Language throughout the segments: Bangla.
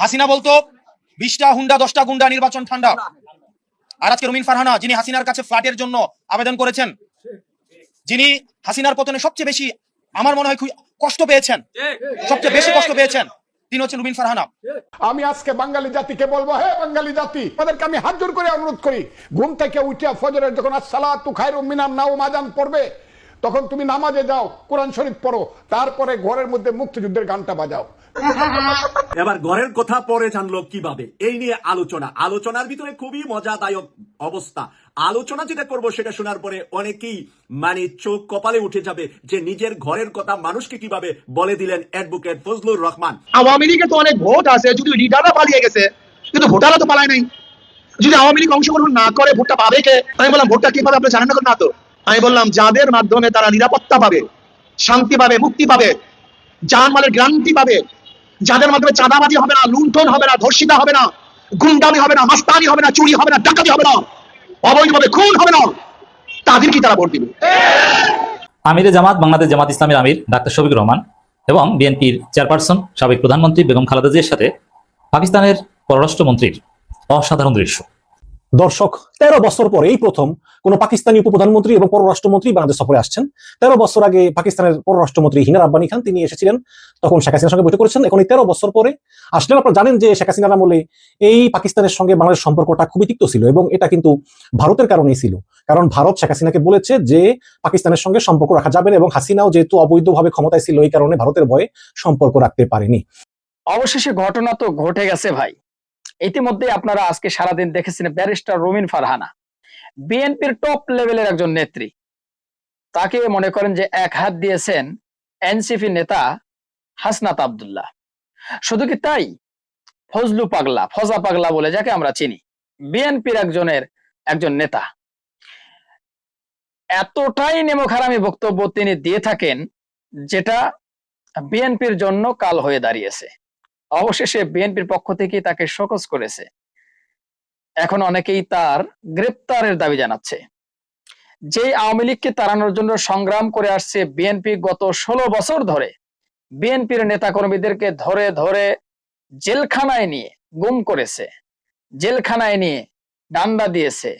হাসিনা বলতো, বিশটা হুন্ডা, দশটা গুন্ডা, নির্বাচন ঠান্ডা। আর আজকে রুমিন ফারহানা, যিনি হাসিনার কাছে ফ্ল্যাটের জন্য আবেদন করেছেন, যিনি হাসিনার পতনে সবচেয়ে বেশি, আমার মনে হয় কষ্ট পেয়েছেন, সবচেয়ে বেশি কষ্ট পেয়েছেন আমি আজকে বাঙালি জাতিকে বলব, হে বাঙালি জাতি তাদেরকে আমি হাত জোর করে অনুরোধ করি, ঘুম থেকে উঠিয়া ফজরের যখন আসসালাতু খায়রুম মিনান নাও মাজান পড়বে তখন তুমি নামাজে যাও কোরআন শরীফ পড়ো তারপরে ঘরের মধ্যে মুক্তিযুদ্ধের গানটা বাজাও। এবার ঘরের কথা পরে জানলো কীভাবে? এই নিয়ে আলোচনা। আলোচনার ভিতরে খুবই মজাদায়ক অবস্থা। আলোচনা যেটা করব সেটা শোনার পরে অনেকেই মানে চোখ কপালে উঠে যাবে যে নিজের ঘরের কথা মানুষকে কীভাবে বলে দিলেন অ্যাডভোকেট ফজলুর রহমান। আওয়ামী লীগে তো অনেক ভোট আছে যদি লিডাররা পালিয়ে গেছে কিন্তু ভোটাররা তো পালায় নাই। যদি আওয়ামী লীগ অংশগ্রহণ না করে ভোটটা পাবে কে? আমি বললাম ভোটটা কীভাবে আপনি জানেন না তো? আমি বললাম, যাদের মাধ্যমে তারা নিরাপত্তা পাবে, শান্তি পাবে, মুক্তি পাবে জানমালের গ্রান্তি পাবে, যাদের মাধ্যমে চাঁদাবাজি হবে না, লুণ্ঠন হবে না, ধর্ষিতা হবে না, গুন্ডামি হবে না, মাস্তানি হবে না, চুরি হবে না, ডাকাতি হবে না, অবৈধভাবে খুন হবে না তাদের কি তারা ভোট দিবে। আমিরে জামাত, বাংলাদেশ জামাত ইসলামের আমির, ডাক্তার শফিক রহমান এবং বিএনপির চেয়ারপারসন, সাবেক প্রধানমন্ত্রী বেগম খালেদা জিয়ার সাথে পাকিস্তানের পররাষ্ট্রমন্ত্রীর অসাধারণ দৃশ্য। দর্শক, তেরো বছর পরে এই প্রথম কোন পাকিস্তানি উপপ্রধানমন্ত্রী এবং পররাষ্ট্রমন্ত্রী বাংলাদেশ সফরে আসছেন। তেরো বছর আগে পাকিস্তানের পররাষ্ট্রমন্ত্রী হিনা রাব্বানি খান তিনি এসেছিলেন, তখন শেখ হাসিনার সঙ্গে বৈঠক করেছেন। এখন এই তেরো বছর পরে আসলেন আপনারা জানেন যে শেখ হাসিনার আমলে এই পাকিস্তানের সঙ্গে বাংলাদেশ সম্পর্কটা খুবই তিক্ত ছিল এবং এটা কিন্তু ভারতের কারণেই ছিল। কারণ ভারত শেখ হাসিনাকে বলেছে যে পাকিস্তানের সঙ্গে সম্পর্ক রাখা যাবে না এবং হাসিনাও যেহেতু অবৈধভাবে ক্ষমতায় ছিল, এই কারণে ভারতের ভয়ে সম্পর্ক রাখতে পারেনি। অবশেষে ঘটনা তো ঘটে গেছে ভাই। ইতিমধ্যে আপনারা আজকে সারাদিন দেখেছেন ব্যারিস্টার রুমিন ফারহানা, বিএনপির টপ লেভেলের একজন নেত্রী। তাকে মনে করেন যে এক হাত দিয়েছেন এনসিপি নেতা হাসনাত আব্দুল্লাহ। শুধু কি তাই? ফজলু পাগলা, ফজা পাগলা বলে যাকে আমরা চিনি, বিএনপির একজনের একজন নেতা। এতটাই নেমখারামি বক্তব্য তিনি দিয়ে থাকেন, যেটা বিএনপির জন্য কাল হয়ে দাঁড়িয়েছে। অবশেষে বিএনপির পক্ষ থেকে তাকে শোকজ করেছে। এখন অনেকেই তার গ্রেপ্তারের দাবি জানাচ্ছে। যে আওয়ামী লীগকে তাড়ানোর জন্য সংগ্রাম করে আসছে বিএনপি গত ষোলো বছর ধরে, বিএনপির নেতাকর্মীদেরকে ধরে ধরে জেলখানায় নিয়ে গুম করেছে। জেলখানায় নিয়ে ডান্ডা দিয়েছে।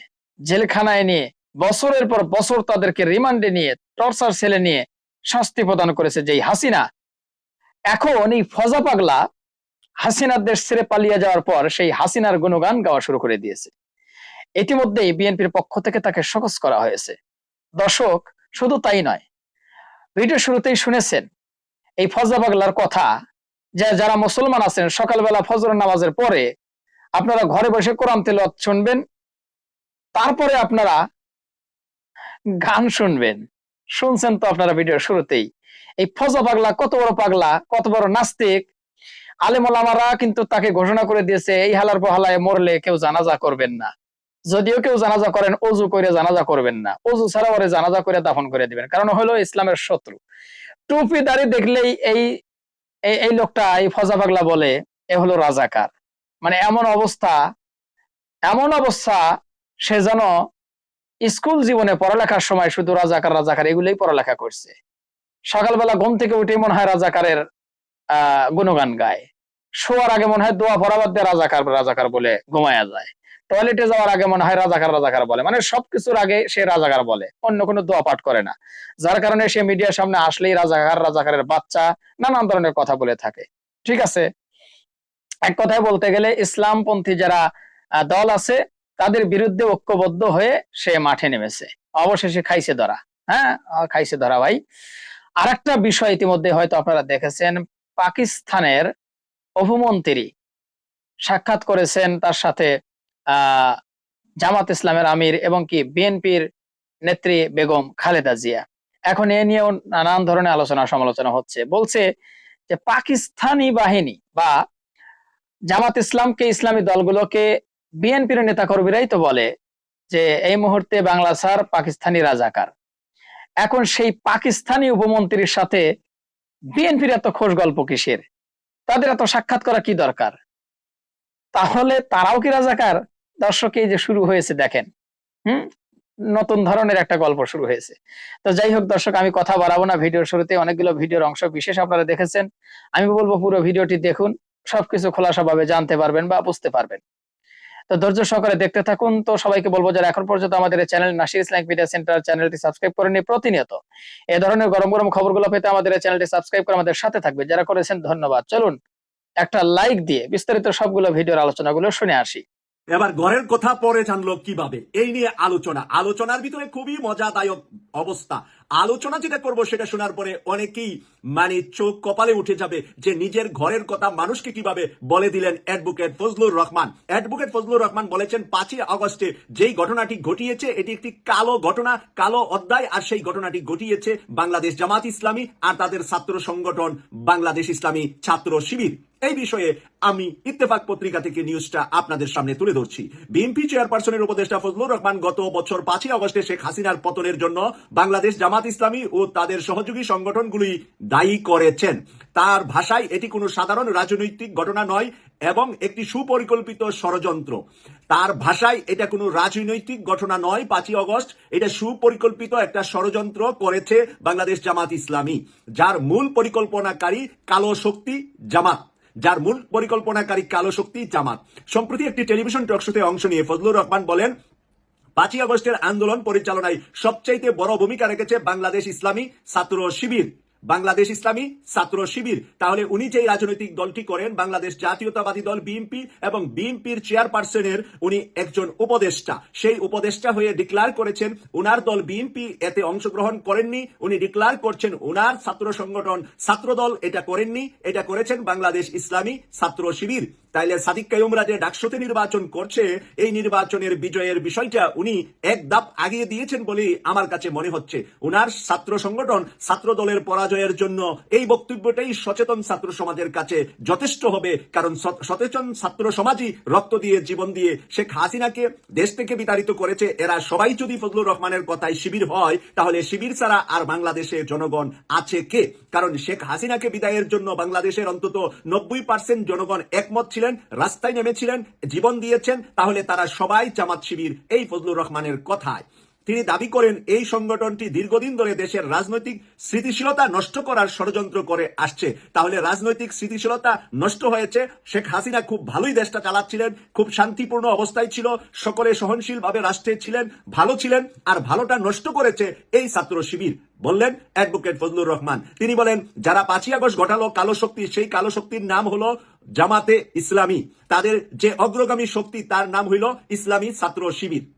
জেলখানায় নিয়ে বছরের পর বছর তাদেরকে রিমান্ডে নিয়ে, টর্চার সেলে নিয়ে শাস্তি প্রদান করেছে যেই হাসিনা। এখন এই ফজা পাগলা হাসিনার দেশ ছেড়ে পালিয়ে যাওয়ার পর সেই হাসিনার গুণগান গাওয়া শুরু করে দিয়েছে। ইতিমধ্যেই বিএনপির পক্ষ থেকে তাকে সকস করা হয়েছে। দর্শক, শুধু তাই নয়, ভিডিও শুরুতেই শুনেছেন, এই ফজা পাগলার কথা যে যারা মুসলমান আছেন, সকালবেলা ফজর নামাজের পরে আপনারা ঘরে বসে কোরআন তেলাওয়াত শুনবেন, তারপরে আপনারা গান শুনবেন। শুনছেন তো আপনারা ভিডিও শুরুতেই। এই ফজা পাগলা কত বড় পাগলা, কত বড় নাস্তিক আলেমলামারা কিন্তু তাকে ঘোষণা করে দিয়েছে, এই হালার পহালায় মরলে কেউ জানাজা করবেন না। যদিও কেউ জানাজা করেন, অজু করে জানাজা করবেন না। অজু ছাড়া ওরে জানাজা করে দাফন করে দিবেন। কারণ হলো ইসলামের শত্রু। টুপি দাড়ি দেখলেই এই, এই- লোকটা, এই ফজা পাগলা বলে, এ হলো রাজাকার। মানে এমন অবস্থা এমন অবস্থা, সে যেন স্কুল জীবনে পড়ালেখার সময় শুধু রাজাকার রাজাকার, এগুলোই পড়ালেখা করছে। সকালবেলা ঘুম থেকে উঠে মনে হয় রাজাকারের গুণগান গায়। শোয়ার আগে মনে হয় দোয়া ফরাবাদ দিয়ে রাজাকার রাজাকার বলে ঘুমায়া যায়। টয়লেটে যাওয়ার আগে মনে হয় রাজাকার রাজাকার বলে। মানে সবকিছুর আগে সে রাজাকার বলে। অন্য কোনো দোয়া পাঠ করে না। যার কারণে সে মিডিয়ার সামনে আসলেই রাজাকার, রাজাকারের বাচ্চা নানান ধরনের কথা বলে থাকে। ঠিক আছে? এক কথায় বলতে গেলে ইসলামপন্থী যারা দল আছে, তাদের বিরুদ্ধে ঐক্যবদ্ধ হয়ে সে মাঠে নেমেছে। অবশেষে খাইছে ধরা। হ্যাঁ? খাইছে ধরা ভাই। আরেকটা বিষয় ইতিমধ্যে হয়তো আপনারা দেখেছেন। পাকিস্তানের অভমন্ত্রী সাক্ষাৎ করেছেন তার সাথে জামাত ইসলামের আমির এবং কি বিএনপির নেত্রী বেগম খালেদা জিয়া। এখন এ নিয়েও নানান ধরনের আলোচনা সমালোচনা হচ্ছে। বলছে যে পাকিস্তানি বাহিনী বা জামাত ইসলামকে ইসলামী দলগুলোকে বিএনপির নেতাকর্মীরাই তো বলে যে এই মুহূর্তে বাংলা স্যার পাকিস্তানি রাজাকার। এখন সেই পাকিস্তানি উপমন্ত্রীর সাথে বিএনপির এত খোশ গল্প কিসের? তাদের এত সাক্ষাৎ করা কি দরকার? তাহলে তারাও কি রাজাকার? দর্শক, এই যে শুরু হয়েছে, দেখেন। হুম? নতুন ধরনের একটা গল্প শুরু হয়েছে। তো যাই হোক দর্শক, আমি কথা বাড়াবো না। ভিডিওর শুরুতে অনেকগুলো ভিডিওর অংশ বিশেষ আপনারা দেখেছেন। আমি বলব পুরো ভিডিওটি দেখুন। সবকিছু খোলাসাভাবে জানতে পারবেন বা বুঝতে পারবেন। তো ধৈর্য সহকারে দেখতে থাকুন। তো সবাইকে বলব যারা এখন পর্যন্ত আমাদের channel Nasir Islamic Media Centre চ্যানেলটি সাবস্ক্রাইব করেনি প্রতিনিয়ত এ ধরনের গরম গরম খবরগুলো পেতে আমাদের চ্যানেলটি সাবস্ক্রাইব করে আমাদের সাথে থাকবে। যারা করেছেন, ধন্যবাদ। চলুন, একটা লাইক দিয়ে বিস্তারিত সবগুলো ভিডিওর আলোচনাগুলো শুনে আসি। এবার ঘরের কথা পরে জানলো কীভাবে? এই নিয়ে আলোচনা। আলোচনার ভিতরে খুবই মজাদায়ক অবস্থা। আলোচনা যেটা করব সেটা শোনার পরে অনেকেই মানে চোখ কপালে উঠে যাবে যে নিজের ঘরের কথা মানুষকে কীভাবে বলে দিলেন অ্যাডভোকেট ফজলুর রহমান। অ্যাডভোকেট ফজলুর রহমান বলেছেন, পাঁচই আগস্টে যেই ঘটনাটি ঘটিয়েছে, এটি একটি কালো ঘটনা, কালো অধ্যায়, আর সেই ঘটনাটি ঘটিয়েছে বাংলাদেশ জামাত ইসলামী আর তাদের ছাত্র সংগঠন বাংলাদেশ ইসলামী ছাত্র শিবির। এই বিষয়ে আমি ইত্তেফাক পত্রিকা থেকে নিউজটা আপনাদের সামনে তুলে ধরছি। বিএনপি চেয়ারপারসনের উপদেষ্টা ফজলুর রহমান গত বছর পাঁচই আগস্টে শেখ হাসিনার পতনের জন্য বাংলাদেশ জামাত ইসলামী ও তাদের সহযোগী সংগঠনগুলি দায়ী করেছেন। তার ভাষায় এটি কোনো সাধারণ রাজনৈতিক ঘটনা নয় এবং একটি সুপরিকল্পিত ষড়যন্ত্র। তার ভাষায় এটা কোনো রাজনৈতিক ঘটনা নয়, পাঁচই অগস্ট। এটা সুপরিকল্পিত একটা ষড়যন্ত্র করেছে বাংলাদেশ জামাত ইসলামী, যার মূল পরিকল্পনাকারী কালো শক্তি জামাত। যার মূল পরিকল্পনাকারী কালো শক্তি জামাত। সম্প্রতি একটি টেলিভিশন টকশোতে অংশ নিয়ে ফজলুর রহমান বলেন পাঁচই আগস্টের আন্দোলন পরিচালনায় সবচাইতে বড় ভূমিকা রেখেছে বাংলাদেশ ইসলামী ছাত্র শিবির। বাংলাদেশ ইসলামী ছাত্র শিবির। তাহলে উনি যেই রাজনৈতিক দলটি করেন, বাংলাদেশ জাতীয়তাবাদী দল বিএনপি এবং বিএনপির চেয়ারপারসনের উনি একজন উপদেষ্টা। সেই উপদেষ্টা হয়ে ডিক্লার করেছেন, উনার দল বিএনপি এতে অংশগ্রহণ করেননি, উনি ডিক্লার করছেন উনার ছাত্র সংগঠন ছাত্র দল এটা করেননি, এটা করেছেন বাংলাদেশ ইসলামী ছাত্র শিবির। তাইলে সাদিক কায়ুমরা যে ডাকসতে নির্বাচন করছে, এই নির্বাচনের বিজয়ের বিষয়টা উনি এক ধাপ আগিয়ে দিয়েছেন বলে আমার কাছে মনে হচ্ছে। উনার ছাত্র সংগঠন, ছাত্র দলের পরাজয়ের জন্য এই বক্তব্যটাই সচেতন ছাত্র সমাজের কাছে যথেষ্ট হবে। কারণ সচেতন ছাত্র সমাজই রক্ত দিয়ে জীবন দিয়ে শেখ হাসিনাকে দেশ থেকে বিতাড়িত করেছে। এরা সবাই যদি ফজলুর রহমানের কথায় শিবির হয়, তাহলে শিবির ছাড়া আর বাংলাদেশে জনগণ আছে কে? কারণ শেখ হাসিনাকে বিদায়ের জন্য বাংলাদেশের অন্তত নব্বই পার্সেন্ট জনগণ একমত ছিলেন রাস্তায় নেমেছিলেন জীবন দিয়েছেন তাহলে তারা সবাই জামাত শিবির এই ফজলুর রহমানের কথায়। তিনি দাবি করেন, এই সংগঠনটি দীর্ঘদিন ধরে দেশের রাজনৈতিক স্থিতিশীলতা নষ্ট করার ষড়যন্ত্র করে আসছে। তাহলে রাজনৈতিক স্থিতিশীলতা নষ্ট হয়েছে? শেখ হাসিনা খুব ভালোই দেশটা চালাচ্ছিলেন, খুব শান্তিপূর্ণ অবস্থায় ছিল, সকলে সহনশীল ভাবে রাষ্ট্রে ছিলেন, ভালো ছিলেন, আর ভালোটা নষ্ট করেছে এই ছাত্র শিবির, বললেন অ্যাডভোকেট ফজলুর রহমান। তিনি বলেন, যারা পাঁচই আগস্ট ঘটালো কালো শক্তি, সেই কালো শক্তির নাম হলো জামাতে ইসলামী। তাদের যে অগ্রগামী শক্তি, তার নাম হইল ইসলামী ছাত্র শিবির।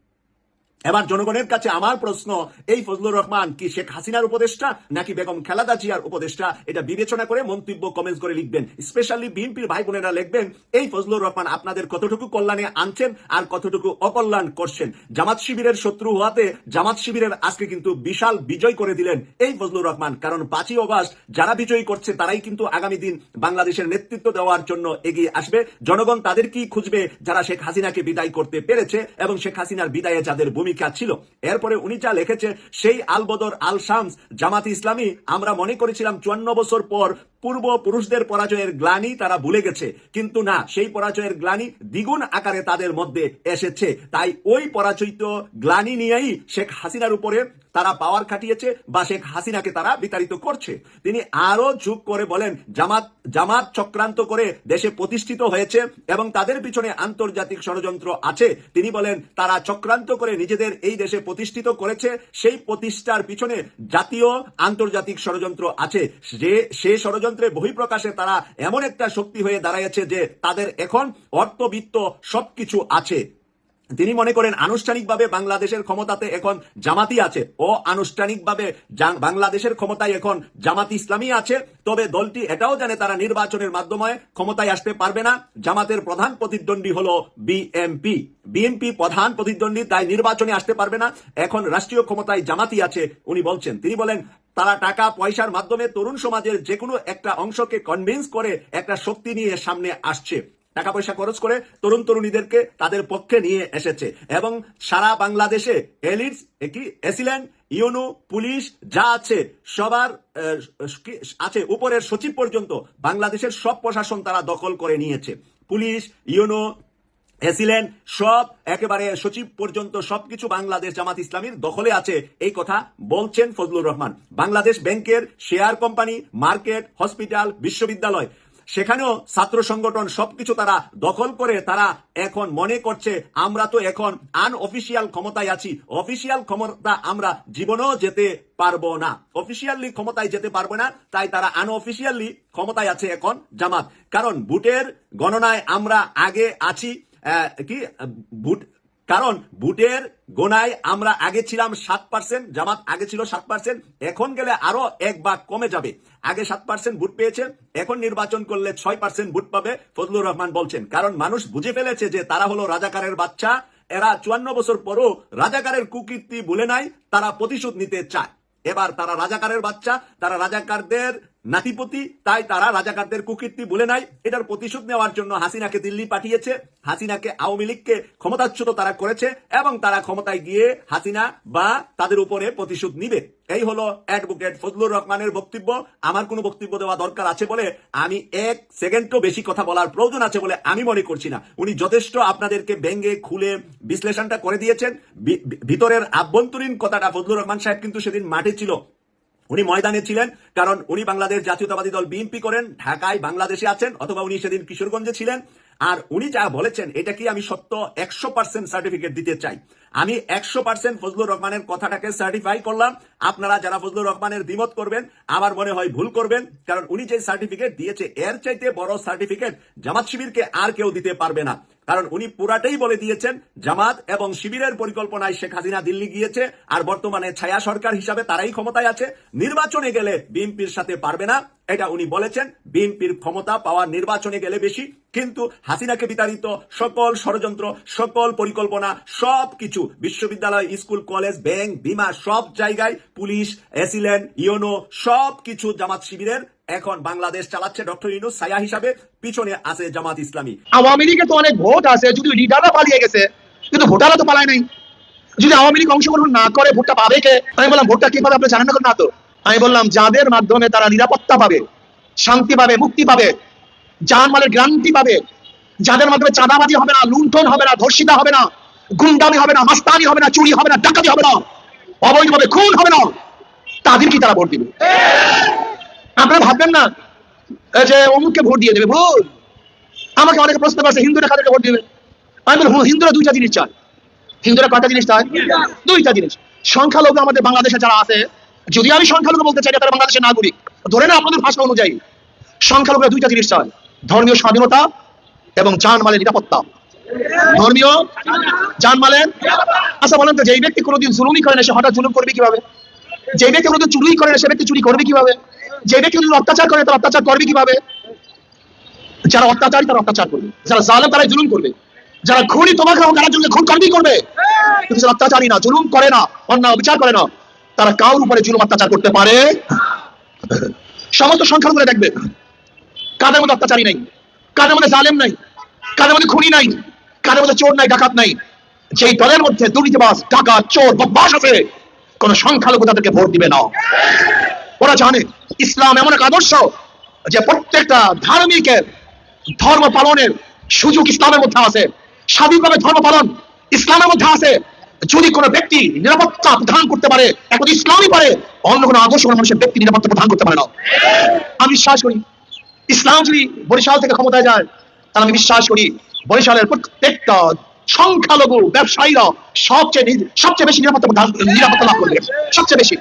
এবার জনগণের কাছে আমার প্রশ্ন, এই ফজলুর রহমান কি শেখ হাসিনার উপদেষ্টা নাকি বেগম খেলাদা জিয়ার উপদেষ্টা? এটা বিবেচনা করে মন্তব্য কমেন্টস করে লিখবেন। স্পেশালি বিএনপির ভাই বোনেরা লিখবেন, এই ফজলুর রহমান আপনাদের কতটুকু কল্যাণে আনছেন আর কতটুকু অকল্যাণ করছেন? জামাত শিবিরের শত্রু হওয়াতে জামাত শিবিরের আজকে কিন্তু বিশাল বিজয় করে দিলেন এই ফজলুর রহমান। কারণ পাঁচই অগস্ট যারা বিজয়ী করছে তারাই কিন্তু আগামী দিন বাংলাদেশের নেতৃত্ব দেওয়ার জন্য এগিয়ে আসবে। জনগণ তাদেরকেই খুঁজবে? যারা শেখ হাসিনাকে বিদায় করতে পেরেছে এবং শেখ হাসিনার বিদায়ে যাদের ভূমিকা ছিল। এরপরে উনি যা লিখেছে সেই আলবদর আল শামস, জামাত ইসলামী, আমরা মনে করেছিলাম চুয়ান্ন বছর পর পূর্ব পুরুষদের পরাজয়ের গ্লানি তারা ভুলে গেছে। কিন্তু না, সেই পরাজয়ের গ্লানি দ্বিগুণ আকারে তাদের মধ্যে এসেছে। তাই ওই পরাজয়িত গ্লানি নিয়েই শেখ হাসিনার উপরে তারা পাওয়ার খাটিয়েছে বা শেখ হাসিনাকে তারা বিতাড়িত করছে। তিনি আরও যোগ করে বলেন, জামাত জামাত চক্রান্ত করে দেশে প্রতিষ্ঠিত হয়েছে এবং তাদের পিছনে আন্তর্জাতিক ষড়যন্ত্র আছে। তিনি বলেন, তারা চক্রান্ত করে নিজেদের এই দেশে প্রতিষ্ঠিত করেছে। সেই প্রতিষ্ঠার পিছনে জাতীয় আন্তর্জাতিক ষড়যন্ত্র আছে। যে, সে ষড়যন্ত্রের বহিঃপ্রকাশে তারা এমন একটা শক্তি হয়ে দাঁড়াইছে যে তাদের এখন অর্থবিত্ত সবকিছু আছে। তিনি মনে করেন আনুষ্ঠানিকভাবে বাংলাদেশের ক্ষমতাতে এখন জামাতি আছে। ও আনুষ্ঠানিকভাবে বাংলাদেশের ক্ষমতায় এখন জামাতি ইসলামী আছে। তবে দলটি এটাও জানে তারা নির্বাচনের মাধ্যমে ক্ষমতায় আসতে পারবে না। জামাতের প্রধান প্রতিদ্বন্দ্বী হলো বিএমপি বিএনপি প্রধান প্রতিদ্বন্দ্বী তাই নির্বাচনে আসতে পারবে না। এখন রাষ্ট্রীয় ক্ষমতায় জামাতি আছে, উনি বলছেন। তিনি বলেন, তারা টাকা, পয়সার মাধ্যমে তরুণ সমাজের যে কোনো একটা অংশকে কনভিন্স করে একটা শক্তি নিয়ে সামনে আসছে। টাকা পয়সা খরচ করে তরুণ তরুণীদেরকে তাদের পক্ষে নিয়ে এসেছে। এবং সারা বাংলাদেশে এলিটস কি এসিলেন ইউনো, পুলিশ যা আছে, সবার আছে উপরের সচিব পর্যন্ত বাংলাদেশের সব প্রশাসন তারা দখল করে নিয়েছে। পুলিশ, ইউনো এসিলেন সব একেবারে সচিব পর্যন্ত সবকিছু বাংলাদেশ জামাত ইসলামীর দখলে আছে। এই কথা বলছেন ফজলুর রহমান। বাংলাদেশ ব্যাংকের শেয়ার কোম্পানি, মার্কেট, হসপিটাল, বিশ্ববিদ্যালয় সেখানেও ছাত্র সংগঠন সবকিছু তারা দখল করে, তারা এখন মনে করছে, আমরা তো এখন আনঅফিসিয়াল ক্ষমতায় আছি। অফিসিয়াল ক্ষমতা আমরা জীবনেও যেতে পারব না। অফিসিয়ালি ক্ষমতায় যেতে পারব না, তাই তারা আনঅফিসিয়ালি ক্ষমতায় আছে এখন জামাত। কারণ ভোটের গণনায় আমরা আগে আছি কি? ভোট কারণ ভোটের গোনায় আমরা আগে ছিলাম সাত পার্সেন্ট জামাত আগে ছিল সাত পার্সেন্ট এখন গেলে আরও এক ভাগ কমে যাবে। আগে সাত পার্সেন্ট ভোট পেয়েছে, এখন নির্বাচন করলে ছয় পার্সেন্ট ভোট পাবে, ফজলুর রহমান বলছেন। কারণ মানুষ বুঝে ফেলেছে যে তারা হলো রাজাকারের বাচ্চা, এরা চুয়ান্ন বছর পরও রাজাকারের কুকীর্তি ভুলে নাই, তারা প্রতিশোধ নিতে চায়। এবার তারা রাজাকারের বাচ্চা, তারা রাজাকারদের নাতিপতি, তাই তারা রাজাকারদের কুকীর্তি ভুলে নাই। এটার প্রতিশোধ নেওয়ার জন্য হাসিনাকে দিল্লি পাঠিয়েছে। হাসিনাকে আওয়ামী লীগকে ক্ষমতাচ্যুত তারা করেছে এবং তারা ক্ষমতায় গিয়ে হাসিনা বা তাদের উপরে প্রতিশোধ নিবে। এই হলো অ্যাডভোকেট ফজলুর রহমানের বক্তব্য। আমার কোনো বক্তব্য দেওয়া দরকার আছে বলে আমি এক সেকেন্ডও বেশি কথা বলার প্রয়োজন আছে বলে আমি মনে করছি না। উনি যথেষ্ট আপনাদেরকে ব্যঙ্গে, খুলে বিশ্লেষণটা করে দিয়েছেন। ভিতরের আভ্যন্তরীণ কথাটা ফজলুর রহমান সাহেব কিন্তু সেদিন মাঠে ছিল। উনি ময়দানে ছিলেন, কারণ উনি বাংলাদেশ জাতীয়তাবাদী দল বিএনপি করেন, ঢাকায় বাংলাদেশে আছেন, অথবা উনি সেদিন কিশোরগঞ্জে ছিলেন। আর উনি যা বলেছেন, এটা কি আমি সত্য? একশো পার্সেন্ট সার্টিফিকেট দিতে চাই। আমি একশো পার্সেন্ট ফজলুর রহমানের কথাটাকে সার্টিফাই করলাম। আপনারা যারা ফজলুর রহমানের দ্বিমত করবেন, আমার মনে হয় ভুল করবেন, কারণ উনি যে সার্টিফিকেট দিয়েছে, এর চাইতে বড় সার্টিফিকেট জামাত শিবিরকে আর কেউ দিতে পারবে না। কারণ উনি পুরাটাই বলে দিয়েছেন, জামাত এবং শিবিরের পরিকল্পনায় শেখ হাসিনা দিল্লি গিয়েছে, আর বর্তমানে ছায়া সরকার হিসাবে তারাই ক্ষমতায় আছে। নির্বাচনে গেলে বিএনপির সাথে পারবে না এটা উনি বলেছেন, বিএনপির ক্ষমতা পাওয়ার নির্বাচনে গেলে বেশি, কিন্তু হাসিনাকে বিতাড়িত সকল ষড়যন্ত্র, সকল পরিকল্পনা সব কিছু বিশ্ববিদ্যালয়, স্কুল, কলেজ, ব্যাংক, বিমা, সব জায়গায় পুলিশ, এসিলেন ইউনো সব কিছু জামাত শিবিরের এখন বাংলাদেশ চালাচ্ছে ডক্টর ইউনুস ছায়া হিসাবে, পিছনে আছে জামাত ইসলামী। আওয়ামী লীগে তো অনেক ভোট আছে, যদি লিডাররা পালিয়ে গেছে, কিন্তু ভোটাররা তো পালায় নাই। যদি আওয়ামী লীগ অংশগ্রহণ না করে, ভোটটা পাবে কে? আমি বললাম, ভোটটা কি পাবে আপনি জানেন না তো? আমি বললাম, যাদের মাধ্যমে তারা নিরাপত্তা পাবে, শান্তি পাবে, মুক্তি পাবে জানমালের গ্রান্তি পাবে, যাদের মাধ্যমে চাঁদাবাজি হবে না, লুণ্ঠন হবে না, ধর্ষিতা হবে না, গুন্ডামি হবে না, মাস্তানি হবে না, চুরি হবে না, ডাকাতি হবে না, অবৈধভাবে খুন হবে না তাদের কি তারা ভোট দিবে। আপনারা ভাববেন না যে অমুককে ভোট দিয়ে দেবে, ভুল। আমাকে অনেকে প্রশ্ন করছে, হিন্দুরা কাদেরকে ভোট দিবে? আমি বলি হিন্দুরা দুইটা জিনিস চায়। হিন্দুরা কয়টা জিনিস চায়? দুইটা জিনিস। সংখ্যালঘু আমাদের বাংলাদেশে যারা আছে যদি আমি সংখ্যালঘু বলতে চাই তারা বাংলাদেশের নাগরিক। ধরে না আপনাদের ভাষা অনুযায়ী, সংখ্যালঘুরা দুইটা জিনিস চায় ধর্মীয় স্বাধীনতা এবং জানমালের নিরাপত্তা। ধর্মীয় জানমালের আচ্ছা বলেন তো, যেই ব্যক্তি কোনোদিন জুলুমই করে না, সে হঠাৎ জুলুম করবে কীভাবে? যে ব্যক্তি কোনোদিন চুরি করে না, সে ব্যক্তি চুরি করবে কীভাবে? যে ব্যক্তি কোনোদিন অত্যাচার করে তার অত্যাচার করবে কীভাবে? যারা অত্যাচারী, তারা অত্যাচার করবে। যারা জালেম তারা জুলুম করবে। যারা খুনি তোমাকে তারা জন্য খুন করবেই করবে। কিন্তু যারা অত্যাচারী না, জুলুম করে না, অন্যায় বিচার করে না তারা কাউর উপরে জুলুম অত্যাচার করতে পারে? সমস্ত সংখ্যা করে দেখবে। কাদের মধ্যে অত্যাচারী নাই? কাদের মধ্যে জালেম নাই? কাদের মধ্যে খুনি নাই? কাদের মধ্যে চোর নাই, ডাকাত নাই? যেই দলের মধ্যে দুর্নীতিবাস ডাকাত, চোর বদমাস আছে, কোন সংখ্যালঘু তাদেরকে ভোট দিবে না। ওরা জানে, ইসলাম এমন এক আদর্শ যে প্রত্যেকটা ধার্মিকের ধর্ম পালনের সুযোগ ইসলামের মধ্যে আছে। স্বাধীনভাবে ধর্ম পালন ইসলামের মধ্যে আছে। যদি কোনো ব্যক্তি নিরাপত্তা প্রদান করতে পারে এখন ইসলামই পারে, অন্য কোনো আদর্শ কোনো মানুষের ব্যক্তি নিরাপত্তা প্রদান করতে পারে না। আমি বিশ্বাস করি, ইসলাম যদি বরিশাল থেকে ক্ষমতায় যায়, তাহলে আমি বিশ্বাস করি বরিশালের প্রত্যেকটা সংখ্যালঘু ব্যবসায়ীরা সবচেয়ে সবচেয়ে বেশি নিরাপত্তা নিরাপত্তা লাভ করবে। সবচেয়ে বেশি।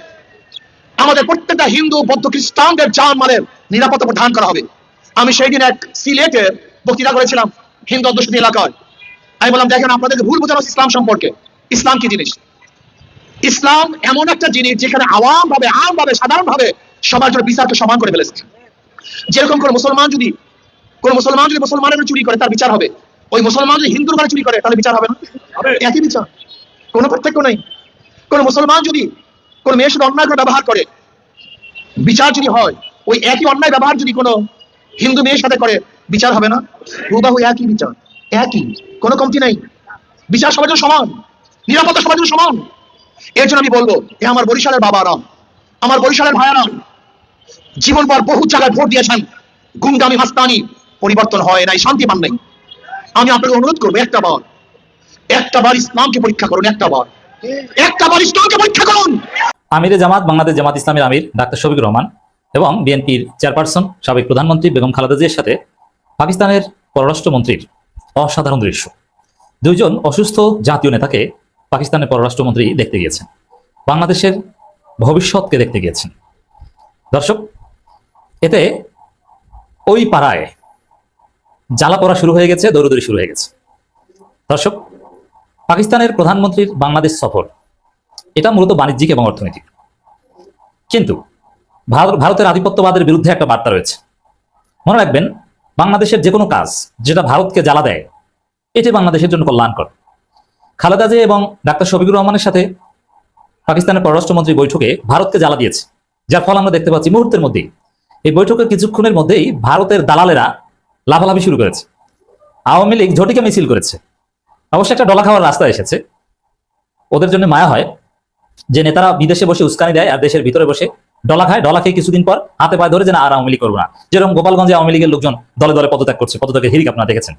আমাদের প্রত্যেকটা হিন্দু, বৌদ্ধ, খ্রিস্টানদের জান মালের নিরাপত্তা প্রদান করা হবে। আমি সেই দিন এক সিলেটে বক্তৃতা করেছিলাম হিন্দু অধ্যুষিত এলাকায়। আমি বললাম, দেখেন আপনাদেরকে ভুল বোঝানো ইসলাম সম্পর্কে। ইসলাম কি জিনিস। ইসলাম এমন একটা জিনিস যেখানে আওয়াম ভাবে আম ভাবে সাধারণ ভাবে সবার জন্য বিচারকে সমান করে ফেলেছে। যেরকম কোন মুসলমান যদি কোন মুসলমান যদি মুসলমানের চুরি করে তার বিচার হবে। ওই মুসলমান যদি হিন্দুর ঘরে চুরি করে তাহলে বিচার হবে না। একই বিচার। কোনো পার্থক্য নেই। কোন মুসলমান যদি কোন মেয়ের সাথে অন্যায় করে ব্যবহার করে বিচার যদি হয় ওই একই অন্যায় ব্যবহার যদি কোনো হিন্দু মেয়ের সাথে করে বিচার হবে না। হুবাহু একই বিচার। একই। কোনো কমতি নেই। বিচার সবার জন্য সমান। নিরাপত্তা সবার জন্য সমান। এর জন্য আমি বলব, এ আমার বরিশালের বাবারা আমার বরিশালের ভাইয়ারা জীবন পর বহু জায়গায় ভোট দিয়েছেন গুন্ডামি মাস্তানি পরিবর্তন হয় নাই, শান্তি পান নাই। আমি আপনাকে অনুরোধ করব, একটা বার একটা বার ইসলামকে পরীক্ষা করুন, একটা বার। একটা বার ইসলামকে পরীক্ষা করুন। আমিরে জামাত, বাংলাদেশ জামাত ইসলামের আমির, ডাক্তার শফিকুর রহমান এবং বিএনপির চেয়ারপারসন, সাবেক প্রধানমন্ত্রী বেগম খালেদা জিয়ার সাথে পাকিস্তানের পররাষ্ট্রমন্ত্রীর অসাধারণ দৃশ্য। দুইজন অসুস্থ জাতীয় নেতাকে পাকিস্তানের পররাষ্ট্রমন্ত্রী দেখতে গিয়েছেন। বাংলাদেশের ভবিষ্যৎকে দেখতে গিয়েছেন। দর্শক, এতে ওই পাড়ায় জ্বালা পড়া শুরু হয়ে গেছে, দৌড়দৌড়ি শুরু হয়ে গেছে। দর্শক, পাকিস্তানের প্রধানমন্ত্রীর বাংলাদেশ সফর, এটা মূলত বাণিজ্যিক এবং অর্থনৈতিক। কিন্তু ভারত- ভারতের আধিপত্যবাদের বিরুদ্ধে একটা বার্তা রয়েছে। মনে রাখবেন, বাংলাদেশের যে কোনো কাজ যেটা ভারতকে জ্বালা দেয়, এটি বাংলাদেশের জন্য কল্যাণকর। খালেদা জিয়া এবং ডাক্তার শফিকুর রহমানের সাথে পাকিস্তানের পররাষ্ট্রমন্ত্রী বৈঠকে ভারতকে জ্বালা দিয়েছে, যার ফল আমরা দেখতে পাচ্ছি মুহূর্তের মধ্যেই। এই বৈঠকের কিছুক্ষণের মধ্যেই ভারতের দালালেরা লাফালাফি শুরু করেছে। আওয়ামী লীগ ঝটিকা মিছিল করেছে। অবশ্য একটা ডলা খাওয়ার রাস্তা এসেছে। ওদের জন্য মায়া হয় যে নেতারা বিদেশে বসে উস্কানি দেয় আর দেশের ভিতরে বসে ডলা খায়, ডলা খেয়ে কিছুদিন পর হাতে পায়ে ধরে যে না, আর আওয়ামী লীগ করব না। যেরকম গোপালগঞ্জে আওয়ামী লীগের লোকজন দলে দলে পদত্যাগ করছে, পদত্যাগের হিরিক আপনারা দেখেছেন।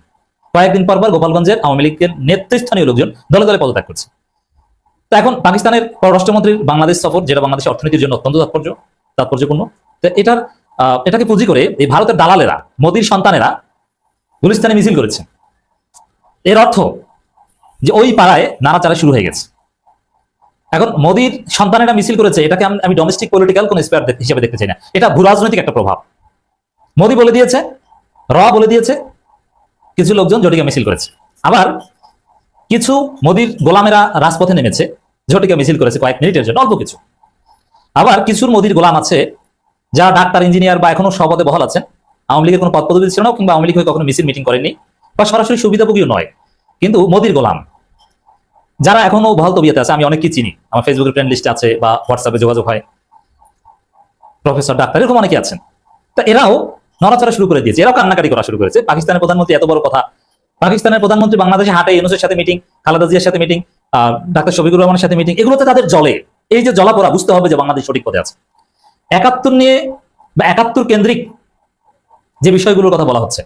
কয়েকদিন পর পর গোপালগঞ্জের আওয়ামী লীগের নেতৃস্থানীয় লোকজন দলে দলে পদত্যাগ করছে। তো এখন পাকিস্তানের পররাষ্ট্রমন্ত্রীর বাংলাদেশ সফর, যেটা বাংলাদেশের অর্থনীতির জন্য অত্যন্ত তাৎপর্য, তাৎপর্যপূর্ণ। তো এটার এটাকে পুঁজি করে এই ভারতের দালালেরা, মোদীর সন্তানেরা গুলিস্তানে মিছিল করেছে। এর অর্থ যে ওই পাড়ায় নাড়াচাড়া শুরু হয়ে গেছে। এখন মোদীর সন্তানেরা মিছিল করেছে, এটাকে আমি ডোমেস্টিক পলিটিক্যাল কোন স্পেয়ার হিসেবে দেখতে চাই না। এটা ভূ রাজনৈতিক একটা প্রভাব। মোদী বলে দিয়েছে, র বলে দিয়েছে কিছু লোকজন জটিকা মিছিল করেছে। আবার কিছু মোদীর গোলামেরা রাজপথে নেমেছে ঝটিকা মিছিল করেছে কয়েক মিনিটের জন্য, অল্প কিছু। আবার কিছুর মোদীর গোলাম আছে যারা ডাক্তার, ইঞ্জিনিয়ার বা এখনও সপদে বহাল আছেন। আওয়ামী লীগের কোনো পদ ছিল না কিংবা আওয়ামী লীগ কখনো মিছিল, মিটিং করেনি বা সরাসরি সুবিধাভোগীও নয়। কিন্তু মোদির গোলাম, যারা এখনও বহাল তবিয়াতে আছে, আমি অনেককেই চিনি। আমার ফেসবুকের ফ্রেন্ড লিস্ট আছে বা হোয়াটসঅ্যাপে যোগাযোগ হয়। প্রফেসর ডাক্তার, এরকম অনেকে আছেন। তা এরাও নড়াচড়া শুরু করে দিয়েছে। এরাও কান্নাকাটি করা শুরু করেছে। পাকিস্তানের প্রধানমন্ত্রী, এত বড় কথা। পাকিস্তানের প্রধানমন্ত্রী বাংলাদেশে হাটে ইউনুসের সাথে মিটিং খালেদা জিয়ার সাথে মিটিং ডাক্তার শফিকুর রহমানের সাথে মিটিং এগুলোতে তাদের জলে। এই যে জলাপড়া, বুঝতে হবে যে বাংলাদেশ সঠিক পথে আছে। একাত্তর নিয়ে বা একাত্তর কেন্দ্রিক যে বিষয়গুলোর কথা বলা হচ্ছে,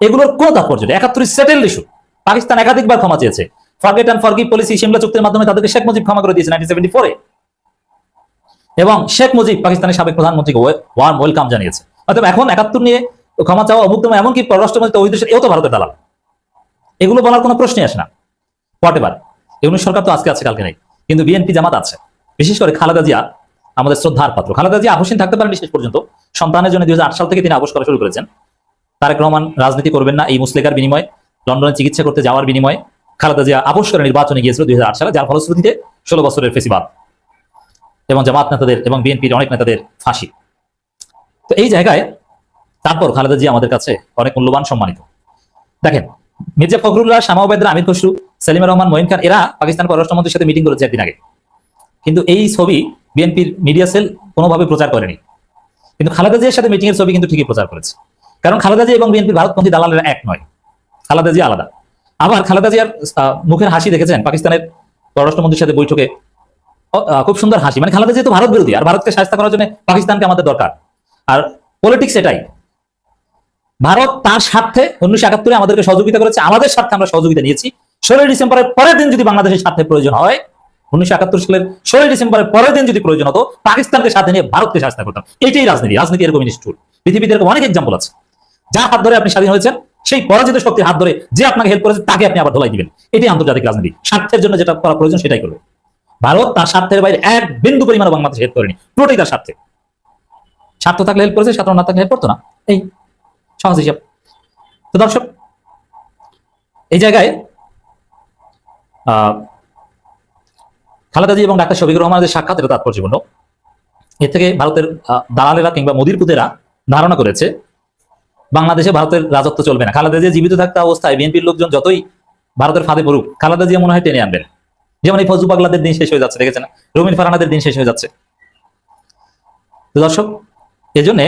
এগুলোর কোন তাৎপর্য একাত্তর সেটেল ইস্যু পাকিস্তান একাধিকবার ক্ষমা চেয়েছে। Forget and forgive policy Simla চুক্তির মাধ্যমে তাদেরকে শেখ মুজিব ক্ষমা করে দিয়েছে নাইনটিন এবং শেখ মুজিব পাকিস্তানের সাবেক প্রধানমন্ত্রীকে ওয়ার্ম ওয়েলকাম জানিয়েছে। অর্থাৎ এখন একাত্তর নিয়ে ক্ষমা চাওয়া অমুক তমুক, এমনকি পররাষ্ট্রমন্ত্রী তৌহিদ হোসেন এও তো ভারতের দালাল। এগুলো বলার কোনো প্রশ্নই আসে না। হোয়াট এবার ইউনুস সরকার তো আজকে আছে কালকে নেই। কিন্তু বিএনপি জামাত আছে। বিশেষ করে খালেদা জিয়া আমাদের শ্রদ্ধার পাত্র। খালেদা জিয়া আবশ্যিক থাকতে পারেন শেষ পর্যন্ত। সন্তানের জন্য দুই হাজার আট সাল থেকে তিনি আবশ করা শুরু করেছেন। তারেক রহমান রাজনীতি করবেন না এই মুসলিকার বিনিময়ে। লন্ডনে চিকিৎসা করতে যাওয়ার বিনিময়ে খালেদা জিয়া আবশ করে নির্বাচনে গিয়েছিল দুই হাজার আট সালে যার ফলশ্রুতিতে ষোলো বছরের ফেসিবাদ। এবং জামাত নেতাদের এবং বিএনপির অনেক নেতাদের ফাঁসি। তো এই জায়গায় তারপর খালেদা জিয়া আমাদের কাছে অনেক মূল্যবান সম্মানিত। দেখেন, মির্জা ফখরুল্লাহ, শামা ওবায়দুল্লাহ আমির খসরু, সেলিমা রহমান, মঈন খান, এরা পাকিস্তান পররাষ্ট্রমন্ত্রীর সাথে মিটিং করেছে একদিন আগে। কিন্তু এই ছবি বিএনপির মিডিয়া সেল কোনোভাবে প্রচার করেনি। কিন্তু খালেদা জিয়ার সাথে মিটিং এর ছবি কিন্তু ঠিকই প্রচার করেছে। কারণ খালেদা জিয়া এবং বিএনপির ভারতপন্থী দালালেরা এক নয়। খালেদা জিয়া আলাদা। আবার খালেদা জিয়ার মুখের হাসি দেখেছেন পাকিস্তানের পররাষ্ট্রমন্ত্রীর সাথে বৈঠকে। খুব সুন্দর হাসি। মানে খালেদা জিয়া তো ভারত বিরোধী। আর ভারতকে সাহায্য করার জন্য পাকিস্তানকে আমাদের দরকার। আর পলিটিক্স এটাই। ভারত তার স্বার্থে উনিশশো একাত্তরে আমাদেরকে সহযোগিতা করেছে, আমাদের স্বার্থে আমরা সহযোগিতা নিয়েছি। ষোলোই ডিসেম্বরের পরের দিন যদি বাংলাদেশের স্বার্থে প্রয়োজন হয়, উনিশশো একাত্তর সালের ষোলোই ডিসেম্বরের পরের দিন যদি প্রয়োজন হতো, পাকিস্তানকে সাথে নিয়ে ভারতকে সাহায্য করতাম। এটাই রাজনীতি। রাজনীতি এরকম নিষ্ঠুর। পৃথিবীতে এরকম অনেক এক্সাম্পল আছে। যার হাত ধরে আপনি স্বাধীন হয়েছেন, সেই পরাজিত শক্তির হাত ধরে যে আপনাকে হেল্প করেছে, তাকে আপনি আবার ধোলাই দিবেন। এটাই আন্তর্জাতিক রাজনীতি। স্বার্থের জন্য যেটা করা প্রয়োজন, সেটাই করবে। ভারত তার স্বার্থের বাইরে এক বিন্দু পরিমাণ বাংলাদেশ হেল্প করেনি। পুরোটাই তার স্বার্থে। স্বার্থ থাকলে হেল্প করেছে স্বার্থ না থাকলে হেল্প করতো না। এই সহজ হিসাব। তো দর্শক এই জায়গায় আহ, খালেদা জি এবং ডাক্তার শফিকুর রহমানের সাক্ষাৎ এটা তাৎপর্যপূর্ণ। এর থেকে ভারতের দালালেরা কিংবা মোদির পুতেরা ধারণা করেছে বাংলাদেশে ভারতের রাজত্ব চলবে না। খালেদা জিয়া জীবিত থাকতে অবস্থায় বিএনপির লোকজন যতই ভারতের ফাঁদে পড়ুক খালেদা জিয়া মনে হয় টেনে আনবেন। যেমন এই ফজু পাগলাদের দিন শেষ হয়ে যাচ্ছে দেখেছেন? রুমিন ফারানাদের দিন শেষ হয়ে যাচ্ছে। দর্শক এজন্য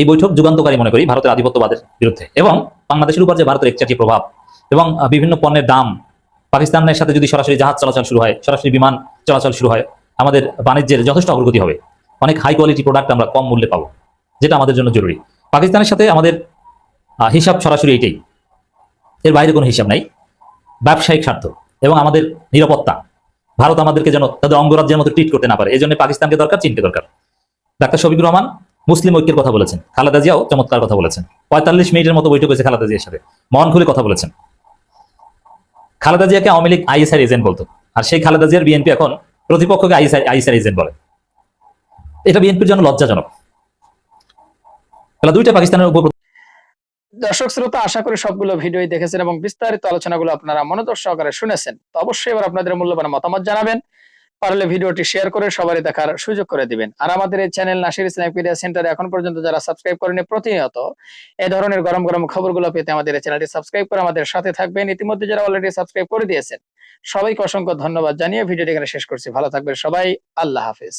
এই বৈঠক যুগান্তকারী মনে করি ভারতের আধিপত্যবাদের বিরুদ্ধে এবং বাংলাদেশের উপর যে ভারতের একচাটি প্রভাব এবং বিভিন্ন পণ্যের দাম, পাকিস্তানের সাথে যদি সরাসরি জাহাজ চলাচল শুরু হয়, সরাসরি বিমান চলাচল শুরু হয়, আমাদের বাণিজ্যের যথেষ্ট অগ্রগতি হবে। অনেক হাই কোয়ালিটি প্রোডাক্ট আমরা কম মূল্যে পাবো, যেটা আমাদের জন্য জরুরি। পাকিস্তানের সাথে আমাদের হিসাব সরাসরি এটাই। এর বাইরে কোনো হিসাব নাই। ব্যবসায়িক স্বার্থ এবং আমাদের নিরাপত্তা। ভারত আমাদেরকে যেন তাদের অঙ্গরাজ্যের মতো ট্রিট করতে না পারে। এই জন্য পাকিস্তানকে দরকার, চীনকে দরকার। ডাক্তার শফিকুর রহমান মুসলিম ঐক্যের কথা বলেছেন। খালেদা জিয়াও চমৎকার কথা বলেছেন। পঁয়তাল্লিশ মিনিটের মতো বৈঠক হয়েছে খালেদা জিয়ার সাথে। মন খুলে কথা বলেছেন। খালেদা জিয়াকে আওয়ামী লীগ আইএসআর এজেন্ট বলতো। আর সেই খালেদা জিয়ার বিএনপি এখন প্রতিপক্ষকে আইএসআর আইএসআর এজেন্ট বলে। এটা বিএনপির জন্য লজ্জাজনক। তাহলে দুইটা পাকিস্তানের উপর দর্শক শ্রোতা, আশা করি সবগুলো ভিডিওই দেখেছেন এবং বিস্তারিত আলোচনাগুলো আপনারা মনোযোগ সহকারে শুনেছেন। তো অবশ্যই এবার আপনাদের মূল্যবান মতামত জানাবেন। পারলে ভিডিওটি শেয়ার করে সবারই দেখার সুযোগ করে দিবেন। আর আমাদের এই চ্যানেল নাসির ইসলামিক মিডিয়া সেন্টারে এখন পর্যন্ত যারা সাবস্ক্রাইব করেনি প্রতিনিয়ত এ ধরনের গরম গরম খবরগুলো পেতে আমাদের এই চ্যানেলটি সাবস্ক্রাইব করে আমাদের সাথে থাকবেন। ইতিমধ্যে যারা অলরেডি সাবস্ক্রাইব করে দিয়েছেন, সবাইকে অসংখ্য ধন্যবাদ জানিয়ে ভিডিওটি এখানে শেষ করছি। ভালো থাকবেন সবাই, আল্লাহ হাফিজ।